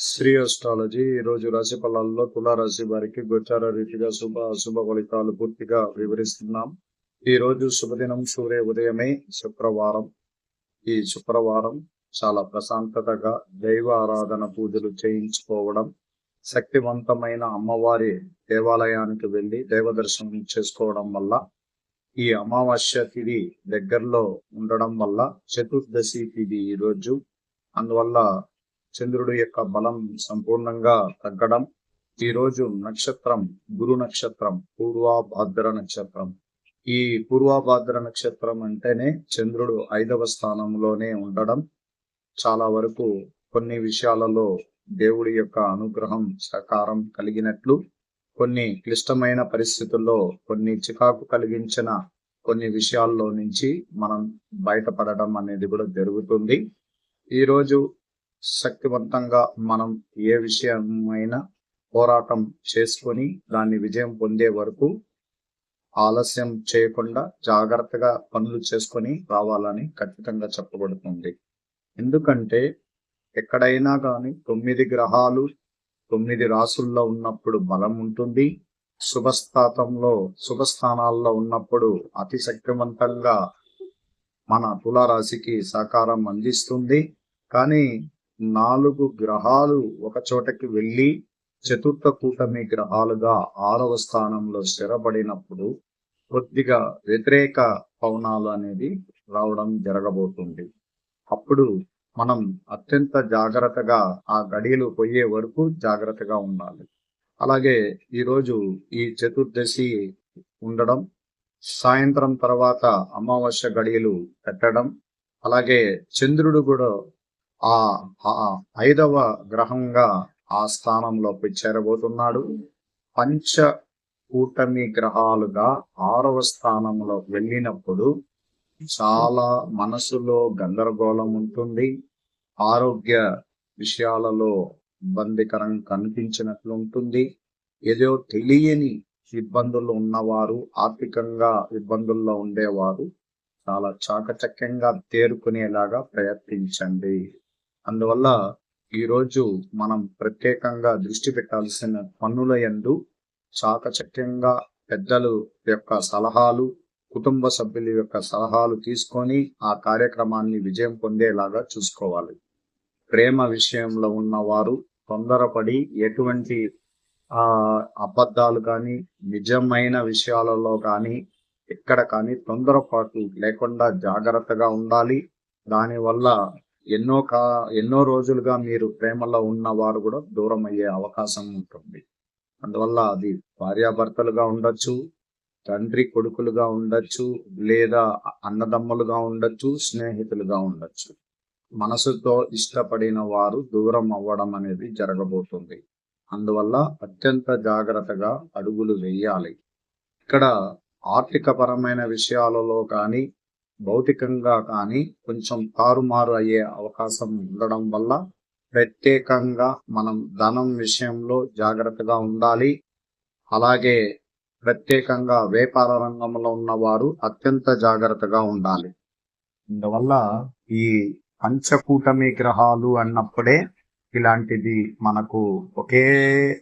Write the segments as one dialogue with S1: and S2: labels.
S1: Shri astrology ఈ రోజు రాశి ఫలాల్లో తులారాశి వారికి గోచార రీతిగా శుభ అశుభ ఫలితాలు పూర్తిగా వివరిస్తున్నాం. ఈ రోజు శుభదినం సూర్య ఉదయమే శుక్రవారం. ఈ శుక్రవారం చాలా ప్రశాంతతగా దైవ ఆరాధన పూజలు చేయించుకోవడం శక్తివంతమైన అమ్మవారి దేవాలయానికి వెళ్ళి దైవ దర్శనం చేసుకోవడం వల్ల ఈ అమావాస్య తిథి దగ్గరలో ఉండడం వల్ల చతుర్దశి తిథి ఈ రోజు అందువల్ల చంద్రుడి యొక్క బలం సంపూర్ణంగా తగ్గడం. ఈ రోజు నక్షత్రం గురు నక్షత్రం పూర్వాభాద్ర నక్షత్రం. ఈ పూర్వాభాద్ర నక్షత్రం అంటేనే చంద్రుడు ఐదవ స్థానంలోనే ఉండడం. చాలా వరకు కొన్ని విషయాలలో దేవుడి యొక్క అనుగ్రహం సహకారం కలిగినట్లు కొన్ని క్లిష్టమైన పరిస్థితుల్లో కొన్ని చికాకు కలిగించిన కొన్ని విషయాల్లో నుంచి మనం బయటపడడం అనేది కూడా జరుగుతుంది. ఈ రోజు శక్తివంతంగా మనం ఏ విషయమైనా పోరాటం చేసుకొని దాన్ని విజయం పొందే వరకు ఆలస్యం చేయకుండా జాగ్రత్తగా పనులు చేసుకొని రావాలని ఖచ్చితంగా చెప్పబడుతుంది. ఎందుకంటే ఎక్కడైనా కానీ తొమ్మిది గ్రహాలు తొమ్మిది రాసుల్లో ఉన్నప్పుడు బలం ఉంటుంది. శుభస్థాతంలో శుభస్థానాల్లో ఉన్నప్పుడు అతి శక్తివంతంగా మన తులారాశికి సహకారం అందిస్తుంది. కానీ నాలుగు గ్రహాలు ఒక చోటకి వెళ్ళి చతుర్థ కూటమి గ్రహాలుగా ఆరవ స్థానంలో స్థిరపడినప్పుడు కొద్దిగా వ్యతిరేక పవనాలు అనేది రావడం జరగబోతుంది. అప్పుడు మనం అత్యంత జాగ్రత్తగా ఆ గడియలు పోయే వరకు జాగ్రత్తగా ఉండాలి. అలాగే ఈరోజు ఈ చతుర్దశి ఉండడం సాయంత్రం తర్వాత అమావాస్య గడియలు పెట్టడం అలాగే చంద్రుడు కూడా ఆ ఐదవ గ్రహంగా ఆ స్థానంలోకి చేరబోతున్నాడు పంచ కూటమి గ్రహాలుగా ఆరవ స్థానంలో వెళ్ళినప్పుడు చాలా మనసులో గందరగోళం ఉంటుంది. ఆరోగ్య విషయాలలో ఇబ్బందికరం కనిపించినట్లు ఉంటుంది. ఏదో తెలియని ఇబ్బందులు ఉన్నవారు ఆర్థికంగా ఇబ్బందుల్లో ఉండేవారు చాలా చాకచక్యంగా తేరుకునేలాగా ప్రయత్నించండి. అందువల్ల ఈరోజు మనం ప్రత్యేకంగా దృష్టి పెట్టాల్సిన పన్నుల ఎందు చాకచక్యంగా పెద్దలు యొక్క సలహాలు కుటుంబ సభ్యుల యొక్క సలహాలు తీసుకొని ఆ కార్యక్రమాన్ని విజయం పొందేలాగా చూసుకోవాలి. ప్రేమ విషయంలో ఉన్నవారు తొందరపడి ఎటువంటి ఆ అబద్ధాలు కానీ నిజమైన విషయాలలో కానీ ఎక్కడ కానీ తొందరపాటు లేకుండా జాగ్రత్తగా ఉండాలి. దానివల్ల ఎన్నో కా ఎన్నో రోజులుగా మీరు ప్రేమలో ఉన్న వారు కూడా దూరం అయ్యే అవకాశం ఉంటుంది. అందువల్ల అది భార్యాభర్తలుగా ఉండొచ్చు తండ్రి కొడుకులుగా ఉండొచ్చు లేదా అన్నదమ్ములుగా ఉండొచ్చు స్నేహితులుగా ఉండొచ్చు. మనసుతో ఇష్టపడిన వారు దూరం అవ్వడం అనేది జరగబోతుంది. అందువల్ల అత్యంత జాగ్రత్తగా అడుగులు వేయాలి. ఇక్కడ ఆర్థిక పరమైన విషయాలలో కానీ భౌతికంగా కానీ కొంచెం తారుమారు అయ్యే అవకాశం ఉండడం వల్ల ప్రత్యేకంగా మనం ధనం విషయంలో జాగ్రత్తగా ఉండాలి. అలాగే ప్రత్యేకంగా వ్యాపార రంగంలో ఉన్నవారు అత్యంత జాగ్రత్తగా ఉండాలి. అందువల్ల ఈ పంచకూటమి గ్రహాలు అన్నప్పుడే ఇలాంటిది మనకు ఒకే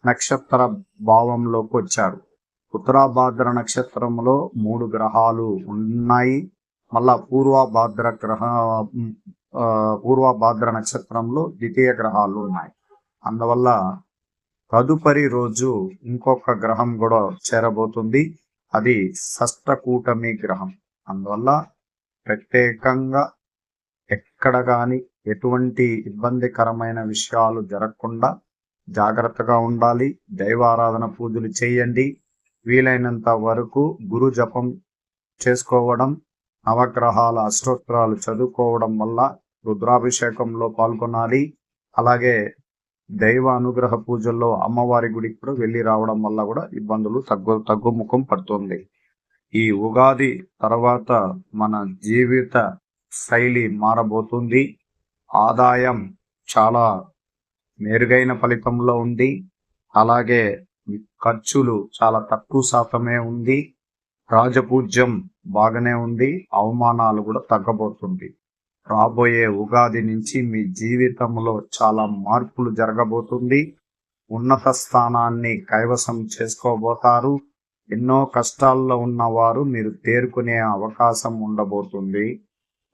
S1: నక్షత్ర భావంలోకి వచ్చారు. ఉత్తరాభాద్ర నక్షత్రంలో మూడు గ్రహాలు ఉన్నాయి. మళ్ళా పూర్వభాద్ర గ్రహ పూర్వభాద్ర నక్షత్రంలో ద్వితీయ గ్రహాలు ఉన్నాయి. అందువల్ల తదుపరి రోజు ఇంకొక గ్రహం కూడా చేరబోతుంది. అది షష్టకూటమి గ్రహం. అందువల్ల ప్రత్యేకంగా ఎక్కడ కానీ ఎటువంటి ఇబ్బందికరమైన విషయాలు జరగకుండా జాగ్రత్తగా ఉండాలి. దైవారాధన పూజలు చేయండి. వీలైనంత వరకు గురు జపం చేసుకోవడం నవగ్రహాల అష్టోత్తరాలు చదువుకోవడం వల్ల రుద్రాభిషేకంలో పాల్గొనాలి. అలాగే దైవ అనుగ్రహ పూజల్లో అమ్మవారి గుడికి కూడా వెళ్ళి రావడం వల్ల కూడా ఇబ్బందులు తగ్గు తగ్గుముఖం పడుతుంది. ఈ ఉగాది తర్వాత మన జీవిత శైలి మారబోతుంది. ఆదాయం చాలా మెరుగైన ఫలితంలో ఉంది. అలాగే ఖర్చులు చాలా తక్కువ శాతమే ఉంది. రాజపూజ్యం బాగానే ఉంది. అవమానాలు కూడా తగ్గబోతుంది. రాబోయే ఉగాది నుంచి మీ జీవితంలో చాలా మార్పులు జరగబోతుంది. ఉన్నత స్థానాన్ని కైవసం చేసుకోబోతారు. ఎన్నో కష్టాల్లో ఉన్నవారు మీరు తేరుకునే అవకాశం ఉండబోతుంది.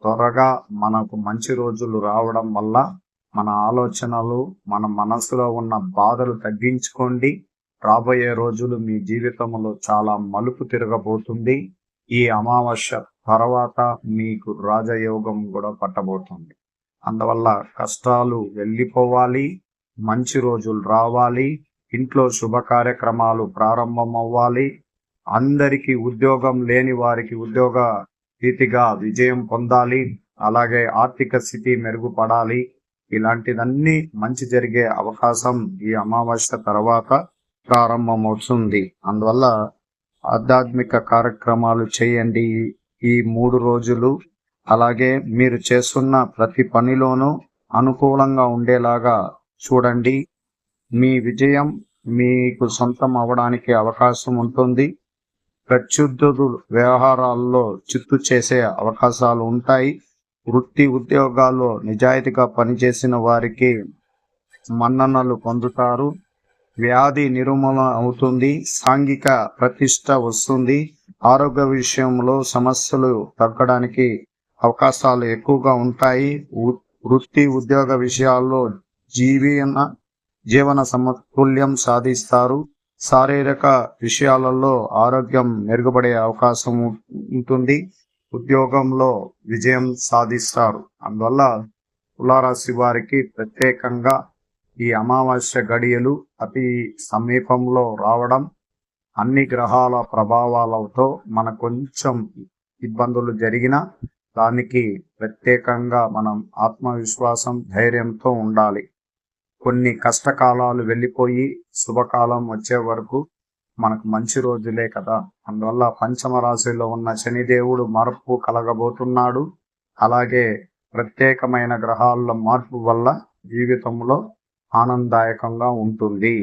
S1: త్వరగా మనకు మంచి రోజులు రావడం వల్ల మన ఆలోచనలు మన మనసులో ఉన్న బాధలు తగ్గించుకోండి. రాబోయే రోజులు మీ జీవితంలో చాలా మలుపు తిరగబోతుంది. ఈ అమావాస్య తర్వాత మీకు రాజయోగం కూడా పట్టబోతుంది. అందువల్ల కష్టాలు వెళ్ళిపోవాలి మంచి రోజులు రావాలి ఇంట్లో శుభ కార్యక్రమాలు ప్రారంభం అవ్వాలి అందరికీ ఉద్యోగం లేని వారికి ఉద్యోగ రీతిగా విజయం పొందాలి అలాగే ఆర్థిక స్థితి మెరుగుపడాలి ఇలాంటిదన్నీ మంచి జరిగే అవకాశం ఈ అమావాస్య తర్వాత ప్రారంభమవుతుంది. అందువల్ల ఆధ్యాత్మిక కార్యక్రమాలు చేయండి ఈ మూడు రోజులు. అలాగే మీరు చేస్తున్న ప్రతి పనిలోనూ అనుకూలంగా ఉండేలాగా చూడండి. మీ విజయం మీకు సొంతం అవడానికి అవకాశం ఉంటుంది. ప్రత్యుద్ధులు వ్యవహారాల్లో చిత్తు చేసే అవకాశాలు ఉంటాయి. వృత్తి ఉద్యోగాల్లో నిజాయితీగా పనిచేసిన వారికి మన్ననలు పొందుతారు. వ్యాధి నిర్మూలన అవుతుంది సాంఘిక ప్రతిష్ట వస్తుంది. ఆరోగ్య విషయంలో సమస్యలు తగ్గడానికి అవకాశాలు ఎక్కువగా ఉంటాయి. వృత్తి ఉద్యోగ విషయాల్లో జీవన జీవన సమతుల్యం సాధిస్తారు. శారీరక విషయాలలో ఆరోగ్యం మెరుగుపడే అవకాశం ఉంటుంది. ఉద్యోగంలో విజయం సాధిస్తారు. అందువల్ల తులారాశి వారికి ప్రత్యేకంగా ఈ అమావాస్య గడియలు అతి సమీపంలో రావడం అన్ని గ్రహాల ప్రభావాలతో మన కొంచెం ఇబ్బందులు జరిగిన దానికి ప్రత్యేకంగా మనం ఆత్మవిశ్వాసం ధైర్యంతో ఉండాలి. కొన్ని కష్టకాలాలు వెళ్ళిపోయి శుభకాలం వచ్చే వరకు మనకు మంచి రోజులే కదా. అందువల్ల పంచమ రాశిలో ఉన్న శనిదేవుడు మార్పు కలగబోతున్నాడు. అలాగే ప్రత్యేకమైన గ్రహాల మార్పు వల్ల జీవితంలో ఆనందదాయకంగా ఉంటుంది.